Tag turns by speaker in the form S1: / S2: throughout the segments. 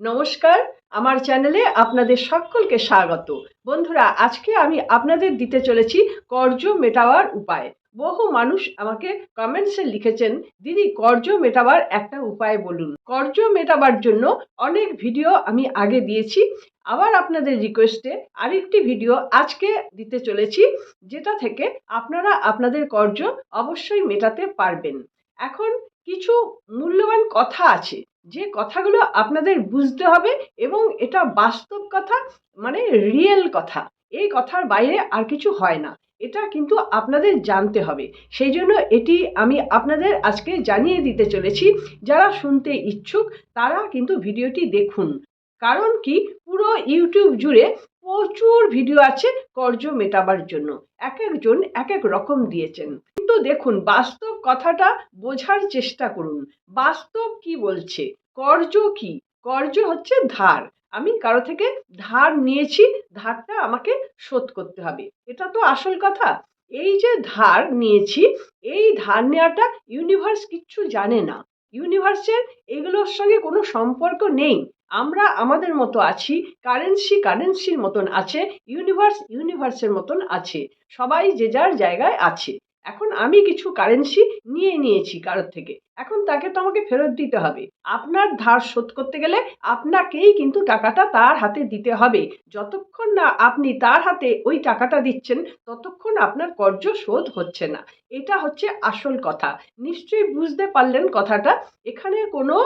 S1: নমস্কার, আমার চ্যানেলে আপনাদের সকলকে স্বাগত। বন্ধুরা, আজকে আমি আপনাদের দিতে চলেছি কর্জ মেটাবার উপায়। বহু মানুষ আমাকে কমেন্টসে লিখেছেন, দিদি কর্জ মেটাবার একটা উপায় বলুন। কর্জ মেটাবার জন্য অনেক ভিডিও আমি আগে দিয়েছি। আবার আপনাদের রিকোয়েস্টে আরেকটি ভিডিও আজকে দিতে চলেছি, যেটা থেকে আপনারা আপনাদের কর্জ অবশ্যই মেটাতে পারবেন। এখন কিছু মূল্যবান কথা আছে। যে কথাগুলো আপনাদের বুঝতে হবে এবং এটা বাস্তব কথা মানে রিয়েল কথা। এই কথার বাইরে আর কিছু হয় না। এটা কিন্তু আপনাদের জানতে হবে। সেই জন্য এটি আমি আপনাদের আজকে জানিয়ে দিতে চলেছি। যারা শুনতে ইচ্ছুক, তারা কিন্তু ভিডিওটি দেখুন। কারণ কি? পুরো ইউটিউব জুড়ে প্রচুর ভিডিও আছে কর্জ মেটাবার জন্য। এক একজন এক এক রকম দিয়েছেন। কিন্তু দেখুন, বাস্তব কথাটা বোঝার চেষ্টা করুন। বাস্তব কি বলছে? কর্জ কি? কর্জ হচ্ছে ধার। আমি কারও থেকে ধার নিয়েছি, ধারটা আমাকে শোধ করতে হবে। এটা তো আসল কথা। এই যে ধার নিয়েছি, এই ধার নেওয়াটা ইউনিভার্স কিচ্ছু জানে না। ইউনিভার্সের এগুলোর সঙ্গে কোনো সম্পর্ক নেই। আমরা আমাদের মতো আছি কারেন্সি কারেন্সির মতন আছে ইউনিভার্স ইউনিভার্সের মতন আছে, সবাই যে যার জায়গায় আছে। এখন আমি কিছু কারেন্সি নিয়ে নিয়েছি কারোর থেকে, এখন তাকে তো আমাকে ফেরত দিতে হবে। আপনার ধার শোধ করতে গেলে আপনাকেই কিন্তু টাকাটা তার হাতে দিতে হবে। যতক্ষণ না আপনি তার হাতে ওই টাকাটা দিচ্ছেন, ততক্ষণ আপনার কর্য শোধ হচ্ছে না। এটা হচ্ছে আসল কথা। নিশ্চয়ই বুঝতে পারলেন কথাটা, এখানে কোনো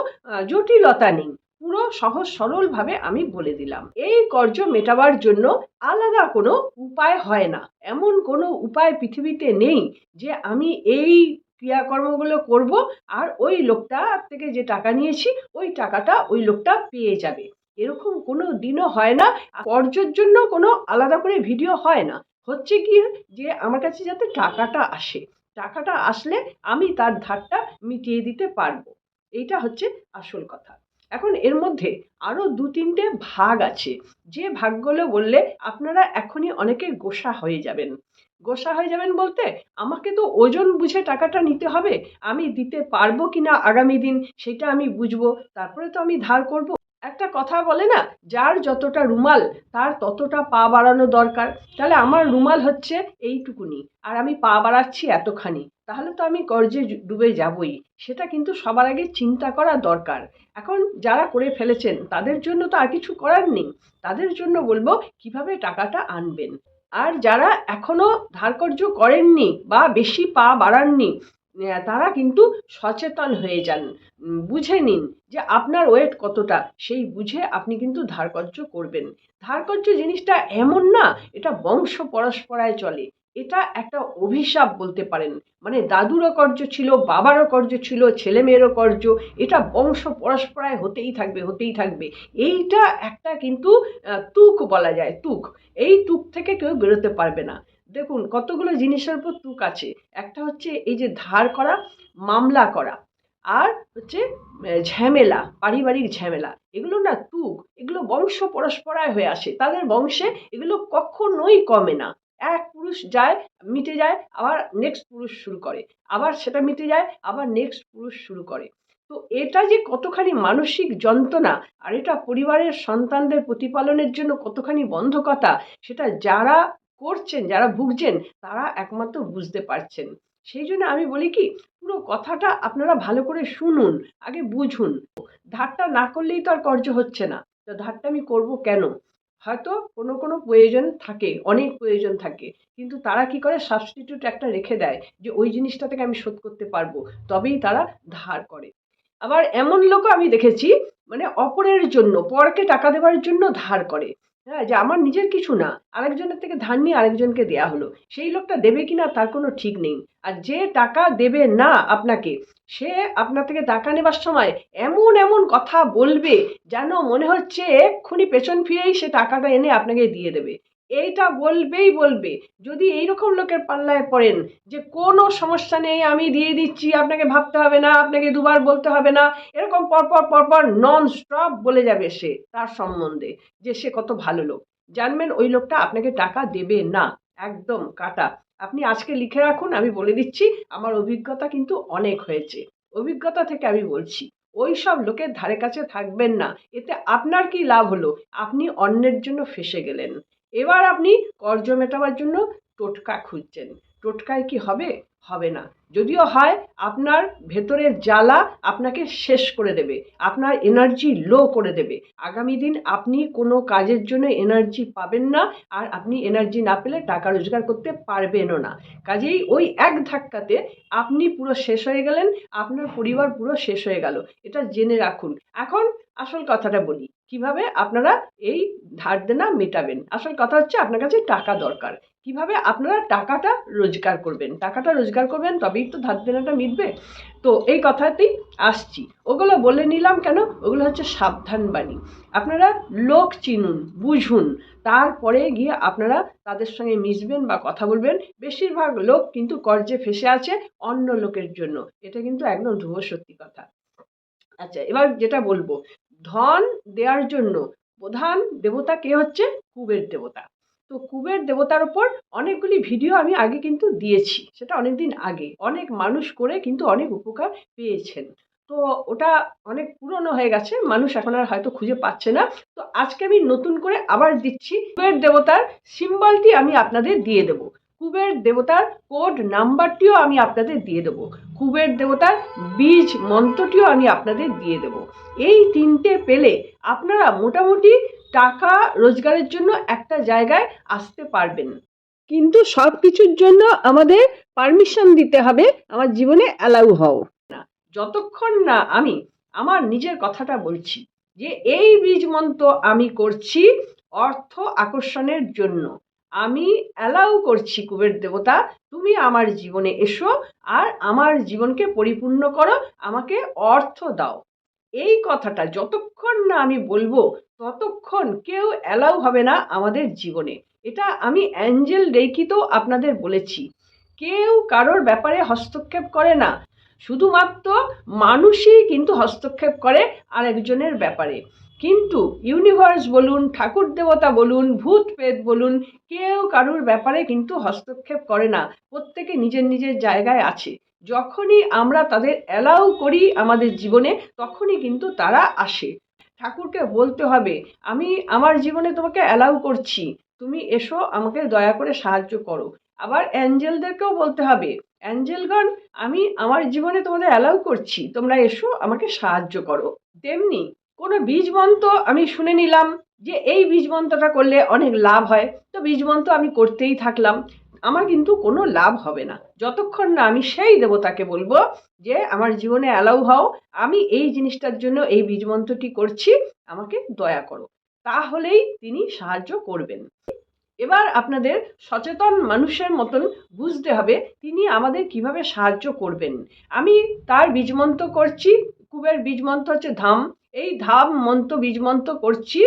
S1: জটিলতা নেই। পুরো সহজ সরলভাবে আমি বলে দিলাম। এই কর্জ মেটাবার জন্য আলাদা কোনো উপায় হয় না। এমন কোনো উপায় পৃথিবীতে নেই যে আমি এই ক্রিয়াকর্মগুলো করব আর ওই লোকটা থেকে যে টাকা নিয়েছি, ওই টাকাটা ওই লোকটা পেয়ে যাবে। এরকম কোনো দিনও হয় না। কর্জের জন্য কোনো আলাদা করে ভিডিও হয় না। হচ্ছে কি যে আমার কাছে যাতে টাকাটা আসে, টাকাটা আসলে আমি তার ধারটা মিটিয়ে দিতে পারব। এইটা হচ্ছে আসল কথা। এখন এর মধ্যে আরও দু তিনটে ভাগ আছে। যে ভাগগুলো বললে আপনারা এখনই অনেকে গোসা হয়ে যাবেন। গোসা হয়ে যাবেন বলতে আমাকে তো ওজন বুঝে টাকাটা নিতে হবে, আমি দিতে পারব কি না আগামী দিন সেটা আমি বুঝব, তারপরে তো আমি ধার করব। একটা কথা বলে না, যার যতটা রুমাল, তার ততটা পা বাড়ানো দরকার। তাহলে আমার রুমাল হচ্ছে এইটুকুনি, আর আমি পা বাড়াচ্ছি এতখানি। তাহলে তো আমি কর্জে ডুবে যাবই। সেটা কিন্তু সবার আগে চিন্তা করা দরকার। এখন যারা করে ফেলেছেন, তাদের জন্য তো আর কিছু করার নেই। তাদের জন্য বলব, কীভাবে টাকাটা আনবেন? আর যারা এখনও ধারকর্য করেননি বা বেশি পা বাড়াননি তারা কিন্তু সচেতন হয়ে যান। বুঝে নিন যে আপনার ওয়েট কতটা, সেই বুঝে আপনি কিন্তু ধারকর্য করবেন। ধারকর্য জিনিসটা এমন না, এটা বংশ পরস্পরায় চলে। এটা একটা অভিশাপ বলতে পারেন। মানে দাদুরও কর্য ছিল, বাবারও কর্য ছিল ছেলে মেয়েরও কর্য, এটা বংশ পরস্পরায় হতেই থাকবে হতেই থাকবে। এইটা একটা কিন্তু তুক বলা যায়, তুক। এই তুক থেকে কেউ বেরোতে পারবে না। দেখুন, কতগুলো জিনিসের উপর তুক আছে। একটা হচ্ছে এই যে ধার করা, মামলা করা, আর হচ্ছে ঝামেলা, পারিবারিক ঝামেলা। এগুলো না তুক, এগুলো বংশ পরস্পরায় হয়ে আসে। তাদের বংশে এগুলো কখনোই কমে না। এক পুরুষ যায়, মিটে যায়, আবার নেক্সট পুরুষ শুরু করে। আবার সেটা মিটে যায়, আবার নেক্সট পুরুষ শুরু করে। তো এটা যে কতখানি মানসিক যন্ত্রণা, আর এটা পরিবারের সন্তানদের প্রতিপালনের জন্য কতখানি বন্ধকতা, সেটা যারা করছেন, যারা ভুগছেন, তারা একমাত্র বুঝতে পারছেন। সেই জন্য আমি বলি কি, পুরো কথাটা আপনারা ভালো করে শুনুন, আগে বুঝুন। ধারটা না করলেই তো আর কর্য হচ্ছে না। তো ধারটা আমি করব কেন? হয়তো কোনো কোনো প্রয়োজন থাকে, অনেক প্রয়োজন থাকে। কিন্তু তারা কি করে? সাবস্টিটিউট একটা রেখে দেয় যে ওই জিনিসটা থেকে আমি শোধ করতে পারব। তবেই তারা ধার করে। আবার এমন লোকও আমি দেখেছি মানে অপরের জন্য, পরকে টাকা দেওয়ার জন্য ধার করে। হ্যাঁ যে আমার নিজের কিছু না, আরেকজনের থেকে ধার নিয়ে আরেকজনকে দেয়া হলো। সেই লোকটা দেবে কিনা তার কোনো ঠিক নেই। আর যে টাকা দেবে না আপনাকে, সে আপনার থেকে টাকা নেবার সময় এমন এমন কথা বলবে যেন মনে হচ্ছে এক্ষুনি পেছন ফিরেই সে টাকাটা এনে আপনাকে দিয়ে দেবে। এইটা বলবেই বলবে। যদি এইরকম লোকের পাল্লায় পড়েন যে কোনো সমস্যা নেই, আমি দিয়ে দিচ্ছি, আপনাকে ভাবতে হবে না, আপনাকে দুবার বলতে হবে না, এরকম পরপর পরপর নন স্টপ বলে যাবে সে তার সম্বন্ধে যে সে কত ভালো লোক। জানবেন ওই লোকটা আপনাকে টাকা দেবে না। একদম কাটা। আপনি আজকে লিখে রাখুন, আমি বলে দিচ্ছি, আমার অভিজ্ঞতা কিন্তু অনেক হয়েছে। অভিজ্ঞতা থেকে আমি বলছি, ওই সব লোকের ধারে কাছে থাকবেন না। এতে আপনার কি লাভ হলো? আপনি অন্যের জন্য ফেসে গেলেন। এবার আপনি কর্জ মেটাবার জন্য টোটকা খুঁজছেন। টোটকায় কি হবে? হবে না। যদিও হয়, আপনার ভেতরের জ্বালা আপনাকে শেষ করে দেবে, আপনার এনার্জি লো করে দেবে। আগামী দিন আপনি কোনো কাজের জন্য এনার্জি পাবেন না আর আপনি এনার্জি না পেলে টাকা রোজগার করতে পারবেনও না। কাজেই ওই এক ধাক্কাতে আপনি পুরো শেষ হয়ে গেলেন, আপনার পরিবার পুরো শেষ হয়ে গেল। এটা জেনে রাখুন। এখন আসল কথাটা বলি, কীভাবে আপনারা এই ধার দেনা মেটাবেন? আসল কথা হচ্ছে আপনার কাছে টাকা দরকার। কীভাবে আপনারা টাকাটা রোজগার করবেন? টাকাটা রোজগার করবেন, তবেই তো ধার দেনাটা মিটবে। তো এই কথাতেই আসছি। ওগুলো বলে নিলাম কেন? ওগুলো হচ্ছে সাবধান বাণী আপনারা লোক চিনুন, বুঝুন। তারপরে গিয়ে আপনারা তাদের সঙ্গে মিশবেন বা কথা বলবেন। বেশিরভাগ লোক কিন্তু কর্জে ফেসে আছে অন্য লোকের জন্য। এটা কিন্তু একদম ধ্রুব সত্যি কথা। আচ্ছা এবার যেটা বলব। ধন দেওয়ার জন্য প্রধান দেবতা কে হচ্ছে? কুবের দেবতা। তো কুবের দেবতার ওপর অনেকগুলি ভিডিও আমি আগে কিন্তু দিয়েছি, সেটা অনেক দিন আগে। অনেক মানুষ করে কিন্তু অনেক উপকার পেয়েছেন। তো ওটা অনেক পুরনো হয়ে গেছে, মানুষ এখন আর হয়তো খুঁজে পাচ্ছে না। তো আজকে আমি নতুন করে আবার দিচ্ছি কুবের দেবতার সিম্বলটি আমি আপনাদের দিয়ে দেবো। কুবের দেবতার কোড নাম্বারটিও আমি আপনাদের দিয়ে দেবো। কুবের দেবতার বীজ মন্ত্রটিও আমি আপনাদের দিয়ে দেবো। এই তিনটে পেলে আপনারা মোটামুটি টাকা রোজগারের জন্য একটা জায়গায় আসতে পারবেন। কিন্তু সব কিছুর জন্য আমাদের পারমিশন দিতে হবে, আমার জীবনে অ্যালাউ হও। না যতক্ষণ না আমি আমার নিজের কথাটা বলছি যে, এই বীজ মন্ত্র আমি করছি অর্থ আকর্ষণের জন্য। আমি অ্যালাউ করছি কুবের দেবতা, তুমি আমার জীবনে এসো আর আমার জীবনকে পরিপূর্ণ করো, আমাকে অর্থ দাও। এই কথাটা যতক্ষণ না আমি বলব ততক্ষণ কেউ অ্যালাউ হবে না আমাদের জীবনে। এটা আমি অ্যাঞ্জেল রেকিতেও আপনাদের বলেছি। কেউ কারোর ব্যাপারে হস্তক্ষেপ করে না। শুধুমাত্র মানুষই কিন্তু হস্তক্ষেপ করে আরেকজনের ব্যাপারে। কিন্তু ইউনিভার্স বলুন, ঠাকুর দেবতা বলুন, ভূত প্রেত বলুন, কেউ কারোর ব্যাপারে কিন্তু হস্তক্ষেপ করে না। প্রত্যেকে নিজের নিজের জায়গায় আছে। যখনই আমরা তাদের অ্যালাউ করি আমাদের জীবনে, তখনই কিন্তু তারা আসে। ঠাকুরকে বলতে হবে, আমি আমার জীবনে তোমাকে অ্যালাউ করছি। তুমি এসো, আমাকে দয়া করে সাহায্য করো। আবার অ্যাঞ্জেলদেরকেও বলতে হবে, অ্যাঞ্জেলগণ, আমি আমার জীবনে তোমাদের অ্যালাউ করছি। তোমরা এসো, আমাকে সাহায্য করো। তেমনি কোনো বীজ মন্ত্র আমি শুনে নিলাম যে, এই বীজ মন্ত্রটা করলে অনেক লাভ হয়। তো বীজ মন্ত্র আমি করতেই থাকলাম। আমার কিন্তু কোনো লাভ হবে না। যতক্ষণ না আমি সেই দেবতাকে বলব যে, আমার জীবনে অ্যালাউ হও, আমি এই জিনিসটার জন্য এই বীজ মন্ত্রটি করছি, আমাকে দয়া করো। তাহলেই তিনি সাহায্য করবেন। এবার আপনাদের সচেতন মানুষের মতন বুঝতে হবে তিনি আমাদের কীভাবে সাহায্য করবেন। আমি তার বীজমন্ত্র করছি, কুবের বীজমন্ত্র হচ্ছে ধাম। এই ধাম মন্ত্র বীজমন্ত্র করছি।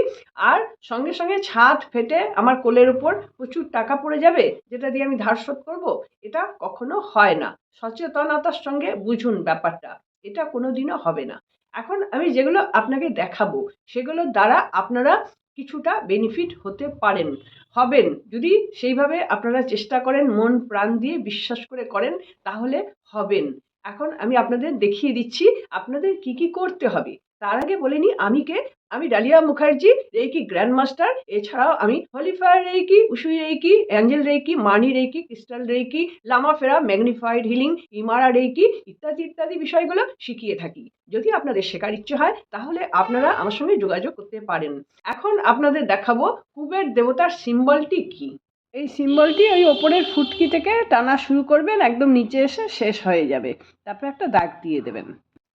S1: আর সঙ্গে সঙ্গে ছাদ ফেটে আমার কোলের উপর প্রচুর টাকা পড়ে যাবে, যেটা দিয়ে আমি ধার শোধ করব, এটা কখনো হয় না। সচেতনতার সঙ্গে বুঝুন ব্যাপারটা, এটা কোনো দিনও হবে না। এখন আমি যেগুলো আপনাকে দেখাবো সেগুলোর দ্বারা আপনারা কিছুটা বেনিফিট হতে পারেন, হবেন। যদি সেইভাবে আপনারা চেষ্টা করেন, মন প্রাণ দিয়ে বিশ্বাস করে করেন, তাহলে হবেন। এখন আমি আপনাদের দেখিয়ে দিচ্ছি, আপনাদের কি কি করতে হবে। তার আগে বলে নিই আমি কে? আমি Dalia Mukherjee, reiki grand master এছাড়াও আমি holy fire reiki Usui reiki, angel reiki, money reiki, crystal reiki, Lama ফেরা, ম্যাগনিফাইড হিলিং, ইমারা রেইকি ইত্যাদি ইত্যাদি বিষয়গুলো শিখিয়ে থাকি। যদি আপনাদের শেখার ইচ্ছে হয়, তাহলে আপনারা আমার সঙ্গে যোগাযোগ করতে পারেন। এখন আপনাদের দেখাবো কুবের দেবতার সিম্বলটি কি? এই সিম্বলটি ওই ওপরের ফুটকি থেকে টানা শুরু করবেন, একদম নিচে এসে শেষ হয়ে যাবে। তারপরে একটা দাগ দিয়ে দেবেন।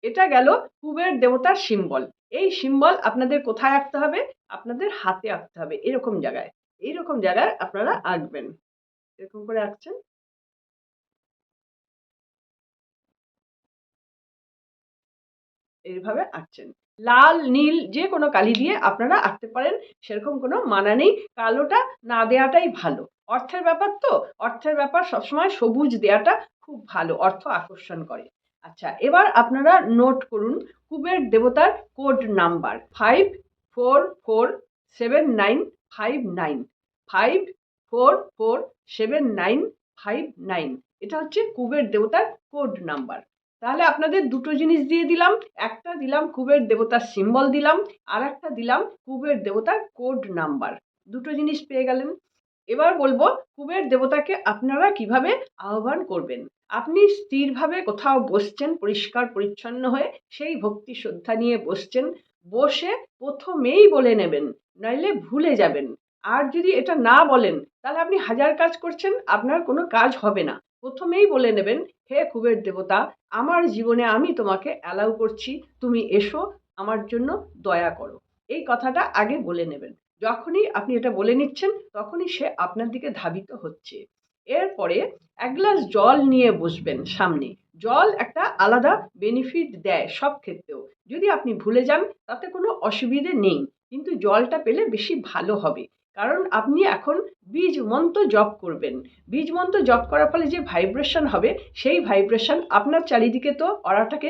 S1: এটা গেল কুবের দেবতার সিম্বল এই সিম্বল আপনাদের কোথায় আঁকতে হবে? আপনাদের হাতে আঁকতে হবে, এরকম জায়গায়। এইরকম জায়গায় আপনারা আঁকবেন। এরকম করে আঁকছেন। এইভাবে আঁকছেন। লাল, নীল যে কোনো কালি দিয়ে আপনারা আঁকতে পারেন, সেরকম কোনো মানা নেই। কালোটা না দেওয়াটাই ভালো। অর্থের ব্যাপার তো? অর্থের ব্যাপার সবসময় সবুজ দেওয়াটা খুব ভালো, অর্থ আকর্ষণ করে। আচ্ছা এবার আপনারা নোট করুন কুবের দেবতার code number five four four seven nine five nine five four four seven nine five nine এটা হচ্ছে কুবের দেবতার কোড নাম্বার তাহলে আপনাদের দুটো জিনিস দিয়ে দিলাম, একটা দিলাম কুবের দেবতার সিম্বল দিলাম আর একটা দিলাম কুবের দেবতার কোড নাম্বার দুটো জিনিস পেয়ে গেলেন। এবার বলব কুবের দেবতাকে আপনারা কীভাবে আহ্বান করবেন। আপনি স্থিরভাবে কোথাও বসছেন, পরিষ্কার, পরিচ্ছন্ন হয়ে সেই ভক্তি শ্রদ্ধা নিয়ে বসছেন, বসে প্রথমেই বলে নেবেন, নইলে ভুলে যাবেন। আর যদি এটা না বলেন, তাহলে আপনি হাজার কাজ করছেন, আপনার কোনো কাজ হবে না। প্রথমেই বলে নেবেন, হে কুবের দেবতা, আমার জীবনে আমি তোমাকে অ্যালাউ করছি, তুমি এসো, আমার জন্য দয়া করো। এই কথাটা আগে বলে নেবেন। যখনই আপনি এটা বলে নিচ্ছেন, তখনই সে আপনার দিকে ধাবিত হচ্ছে। এরপরে এক গ্লাস জল নিয়ে বসবেন সামনে। জল একটা আলাদা বেনিফিট দেয় সব ক্ষেত্রেও। যদি আপনি ভুলে যান, তাতে কোনো অসুবিধে নেই। কিন্তু জলটা পেলে বেশি ভালো হবে। কারণ আপনি এখন বীজ মন্ত্র জপ করবেন। বীজ মন্ত্র জপ করার ফলে যে ভাইব্রেশন হবে, সেই ভাইব্রেশন আপনার চারিদিকে তো অরাটাকে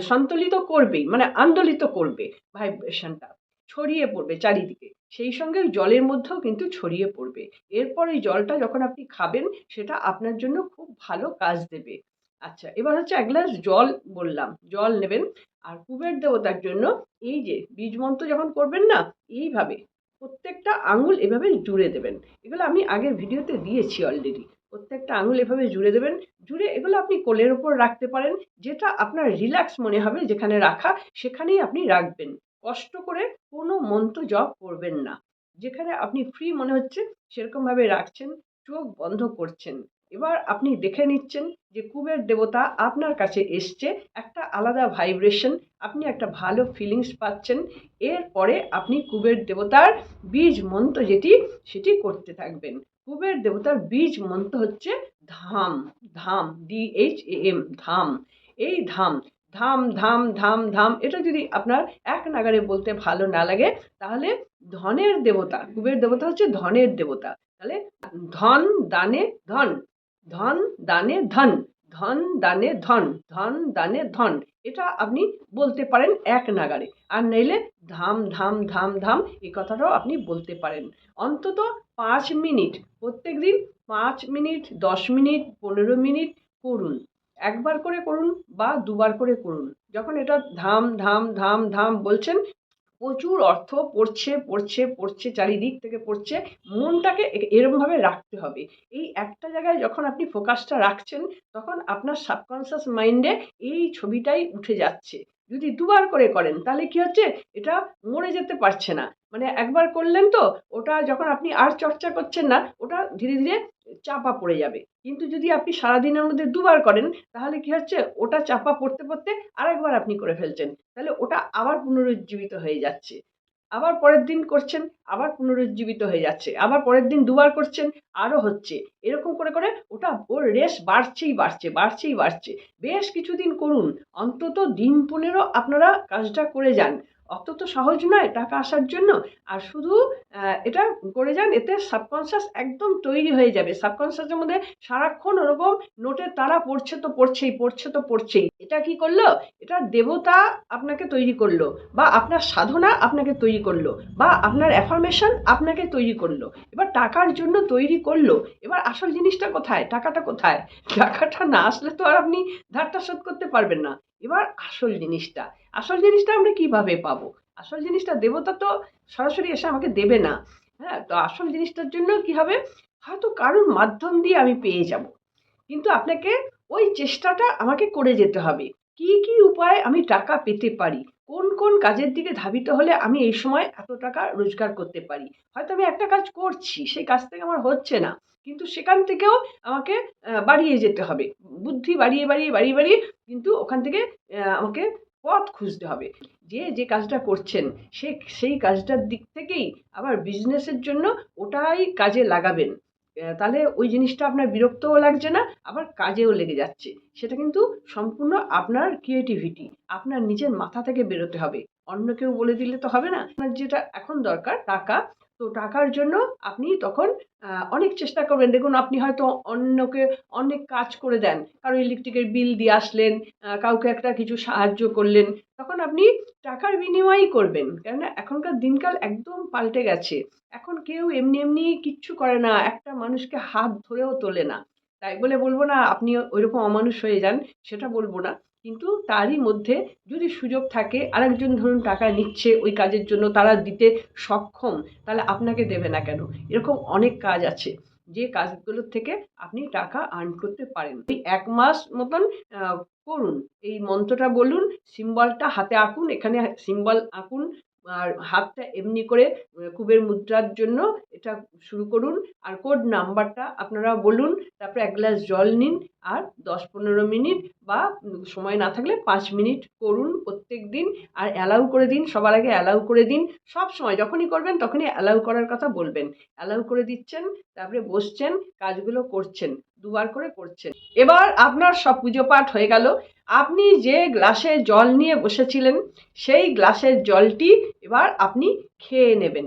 S1: সন্তুলিত করবেই মানে আন্দোলিত করবে ভাইব্রেশনটা ছড়িয়ে পড়বে চারিদিকে। সেই সঙ্গে জলের মধ্যেও কিন্তু ছড়িয়ে পড়বে। এরপর এই জলটা যখন আপনি খাবেন, সেটা আপনার জন্য খুব ভালো কাজ দেবে। আচ্ছা এবার হচ্ছে এক গ্লাস জল বললাম। জল নেবেন। আর কুবের দেবতার জন্য এই যে বীজ মন্ত্র যখন করবেন না, এইভাবে প্রত্যেকটা আঙুল এভাবে জুড়ে দেবেন। এগুলো আমি আগের ভিডিওতে দিয়েছি অলরেডি প্রত্যেকটা আঙুল এভাবে জুড়ে দেবেন। জুড়ে এগুলো আপনি কোলের ওপর রাখতে পারেন, যেটা আপনার রিল্যাক্স মনে হবে যেখানে রাখা, সেখানেই আপনি রাখবেন। কষ্ট করে কোনো মন্ত্র জপ করবেন না। যেখানে আপনি ফ্রি মনে হচ্ছে, সেরকমভাবে রাখছেন, চোখ বন্ধ করছেন। এবার আপনি দেখে নিচ্ছেন যে কুবের দেবতা আপনার কাছে এসছে, একটা আলাদা ভাইব্রেশন আপনি একটা ভালো ফিলিংস পাচ্ছেন। এরপরে আপনি কুবের দেবতার বীজ মন্ত্র যেটি, সেটি করতে থাকবেন। কুবের দেবতার বীজ মন্ত্র হচ্ছে ধাম ধাম ডি এইচ এ এম ধাম। এই ধাম ধাম ধাম ধাম ধাম, এটা যদি আপনার এক নাগারে বলতে ভালো না লাগে, তাহলে ধনের দেবতা, কুবের দেবতা হচ্ছে ধনের দেবতা। তাহলে ধন দানে ধন ধন দানে ধন ধন দানে ধন ধন দানে ধন, এটা আপনি বলতে পারেন এক নাগারে। আর নইলে ধাম ধাম ধাম ধাম এই কথাটাও আপনি বলতে পারেন। অন্তত পাঁচ মিনিট প্রত্যেক দিন পাঁচ মিনিট, দশ মিনিট, পনেরো মিনিট করুন। একবার করে করুন বা দুবার করে করুন। যখন এটা ধাম ধাম ধাম ধাম বলছেন, প্রচুর অর্থ পড়ছে পড়ছে পড়ছে, চারিদিক থেকে পড়ছে, মনটাকে এরমভাবে রাখতে হবে। এই একটা জায়গায় যখন আপনি ফোকাসটা রাখছেন, তখন আপনার সাবকনসিয়াস মাইন্ডে এই ছবিটাই উঠে যাচ্ছে। যদি দুবার করে করেন, তাহলে কি হচ্ছে? এটা মরে যেতে পারছে না। মানে একবার করলেন তো, ওটা যখন আপনি আর চর্চা করছেন না, ওটা ধীরে ধীরে চাপা পড়ে যাবে। কিন্তু যদি আপনি সারাদিনের মধ্যে দুবার করেন, তাহলে কি হচ্ছে? ওটা চাপা পড়তে পড়তে আরেকবার আপনি করে ফেলছেন। তাহলে ওটা আবার পুনরুজ্জীবিত হয়ে যাচ্ছে। আবার পরের দিন করছেন, আবার পুনরুজ্জীবিত হয়ে যাচ্ছে। আবার পরের দিন দুবার করছেন, আরও হচ্ছে। এরকম করে করে ওটা ওর রেস বাড়ছেই বাড়ছে বাড়ছেই বাড়ছে। বেশ কিছুদিন করুন। অন্তত দিন পনেরো আপনারা কাজটা করে যান। অত তো সহজ নয় টাকা আসার জন্য। আর শুধু এটা করে যান, এতে সাবকনসিয়াস একদম তৈরি হয়ে যাবে। সাবকনসিয়াসের মধ্যে সারাক্ষণ ওরকম নোটের তারা পড়ছে তো পড়ছেই, পড়ছে তো পড়ছেই। এটা কি করল? এটা দেবতা আপনাকে তৈরি করল বা আপনার সাধনা আপনাকে তৈরি করল বা আপনার অ্যাফার্মেশন আপনাকে তৈরি করল। এবার টাকার জন্য তৈরি করল। এবার আসল জিনিসটা কোথায়? টাকাটা কোথায়? টাকাটা না আসলে তো আর আপনি ধারটা শোধ করতে পারবেন না। এবার আসল জিনিসটা। আসল জিনিসটা আমরা কীভাবে পাবো? আসল জিনিসটা দেবতা তো সরাসরি এসে আমাকে দেবে না। হ্যাঁ তো আসল জিনিসটার জন্য কি হবে? হয়তো কারোর মাধ্যম দিয়ে আমি পেয়ে যাব। কিন্তু আপনাকে ওই চেষ্টাটা আমাকে করে যেতে হবে। কি কি উপায়ে আমি টাকা পেতে পারি? কোন কোন কাজের দিকে ধাবিত হলে আমি এই সময় এত টাকা রোজগার করতে পারি? হয়তো আমি একটা কাজ করছি, সেই কাজ থেকে আমার হচ্ছে না। কিন্তু সেখান থেকেও আমাকে বাড়িয়ে যেতে হবে। বুদ্ধি বাড়িয়ে বাড়িয়ে বাড়িয়ে বাড়িয়ে কিন্তু ওখান থেকে আমাকে পথ খুঁজতে হবে। যে যে কাজটা করছেন, সে, সেই কাজটার দিক থেকেই আবার বিজনেসের জন্য ওটাই কাজে লাগাবেন। তাহলে ওই জিনিসটা আপনার বিরক্তও লাগছে না, আবার কাজেও লেগে যাচ্ছে। সেটা কিন্তু সম্পূর্ণ আপনার ক্রিয়েটিভিটি আপনার নিজের মাথা থেকে বেরোতে হবে। অন্য কেউ বলে দিলে তো হবে না। আপনার যেটা এখন দরকার, টাকা তো টাকার জন্য আপনি তখন অনেক চেষ্টা করবেন। দেখুন, আপনি হয়তো অন্যকে অনেক কাজ করে দেন। কারও ইলেকট্রিকের বিল দিয়ে আসলেন কাউকে একটা কিছু সাহায্য করলেন, তখন আপনি টাকার বিনিময়ই করবেন। কেননা, এখনকার দিনকাল একদম পাল্টে গেছে। এখন কেউ এমনি এমনি কিচ্ছু করে না। একটা মানুষকে হাত ধরেও তোলে না। তাই বলে বলব না, আপনি ওইরকম অমানুষ হয়ে যান, সেটা বলব না। কিন্তু তারই মধ্যে যদি সুযোগ থাকে, আরেকজন ধরুন টাকা নিচ্ছে ওই কাজের জন্য, তারা দিতে সক্ষম, তাহলে আপনাকে দেবে না কেন? এরকম অনেক কাজ আছে। যে কাজগুলোর থেকে আপনি টাকা আর্ন করতে পারেন। এই এক মাস মতন করুন। এই মন্ত্রটা বলুন, সিম্বলটা হাতে আঁকুন, এখানে সিম্বল আঁকুন। আর হাতটা এমনি করে কুবের মুদ্রার জন্য এটা শুরু করুন। আর কোড নাম্বারটা আপনারা বলুন, তারপরে এক গ্লাস জল নিন আর দশ পনেরো মিনিট বা সময় না থাকলে পাঁচ মিনিট করুন প্রত্যেক দিন। আর অ্যালাউ করে দিন, সবার আগে অ্যালাউ করে দিন। সব সময় যখনই করবেন তখনই অ্যালাউ করার কথা বলবেন। অ্যালাউ করে দিচ্ছেন, তারপরে বসছেন, কাজগুলো করছেন। দুবার করে করছেন। এবার আপনার সব পুজো পাঠ হয়ে গেল। আপনি যে গ্লাসে জল নিয়ে বসেছিলেন, সেই গ্লাসের জলটি এবার আপনি খেয়ে নেবেন।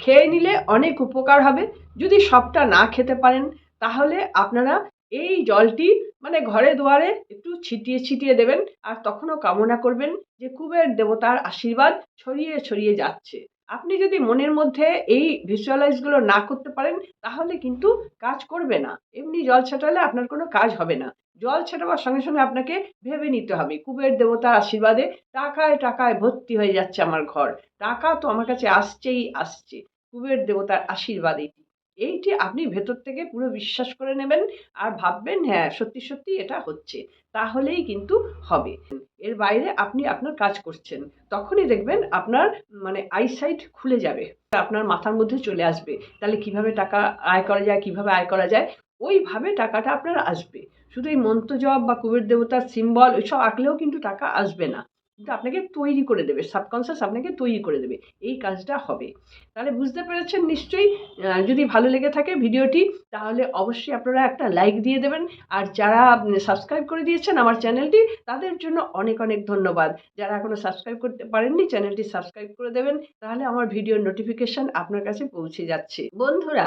S1: খেয়ে নিলে অনেক উপকার হবে। যদি সবটা না খেতে পারেন, তাহলে আপনারা এই জলটি মানে ঘরে দুয়ারে একটু ছিটিয়ে ছিটিয়ে দেবেন আর তখনও কামনা করবেন যে কুবের দেবতার আশীর্বাদ ছড়িয়ে ছড়িয়ে যাচ্ছে। আপনি যদি মনের মধ্যে এই ভিজুয়ালাইজগুলো না করতে পারেন, তাহলে কিন্তু কাজ করবে না। এমনি জল ছাটালে আপনার কোনো কাজ হবে না। জল ছাটাবার সঙ্গে সঙ্গে আপনাকে ভেবে নিতে হবে, কুবের দেবতার আশীর্বাদে টাকায় টাকায় ভর্তি হয়ে যাচ্ছে আমার ঘর। টাকা তো আমার কাছে আসছেই আসছে। কুবের দেবতার আশীর্বাদ এইটি এইটি আপনি ভেতর থেকে পুরো বিশ্বাস করে নেবেন আর ভাববেন হ্যাঁ সত্যি সত্যি এটা হচ্ছে। তাহলেই কিন্তু হবে। এর বাইরে আপনি আপনার কাজ করছেন। তখনই দেখবেন আপনার মানে আইসাইট খুলে যাবে। আপনার মাথার মধ্যে চলে আসবে। তাহলে কীভাবে টাকা আয় করা যায়, কীভাবে আয় করা যায়, ওইভাবে টাকাটা আপনার আসবে। শুধু এই মন্ত্র জপ বা কুবের দেবতার সিম্বল ওইসব আঁকলেও কিন্তু টাকা আসবে না। কিন্তু আপনাকে তৈরি করে দেবে সাবকনসিয়াস আপনাকে তৈরি করে দেবে, এই কাজটা হবে। তাহলে বুঝতে পেরেছেন নিশ্চয়ই? যদি ভালো লেগে থাকে ভিডিওটি, তাহলে অবশ্যই আপনারা একটা লাইক দিয়ে দেবেন। আর যারা সাবস্ক্রাইব করে দিয়েছেন আমার চ্যানেলটি, তাদের জন্য অনেক অনেক ধন্যবাদ। যারা এখনও সাবস্ক্রাইব করতে পারেননি, চ্যানেলটি সাবস্ক্রাইব করে দেবেন, তাহলে আমার ভিডিওর নোটিফিকেশন আপনার কাছে পৌঁছে যাচ্ছে। বন্ধুরা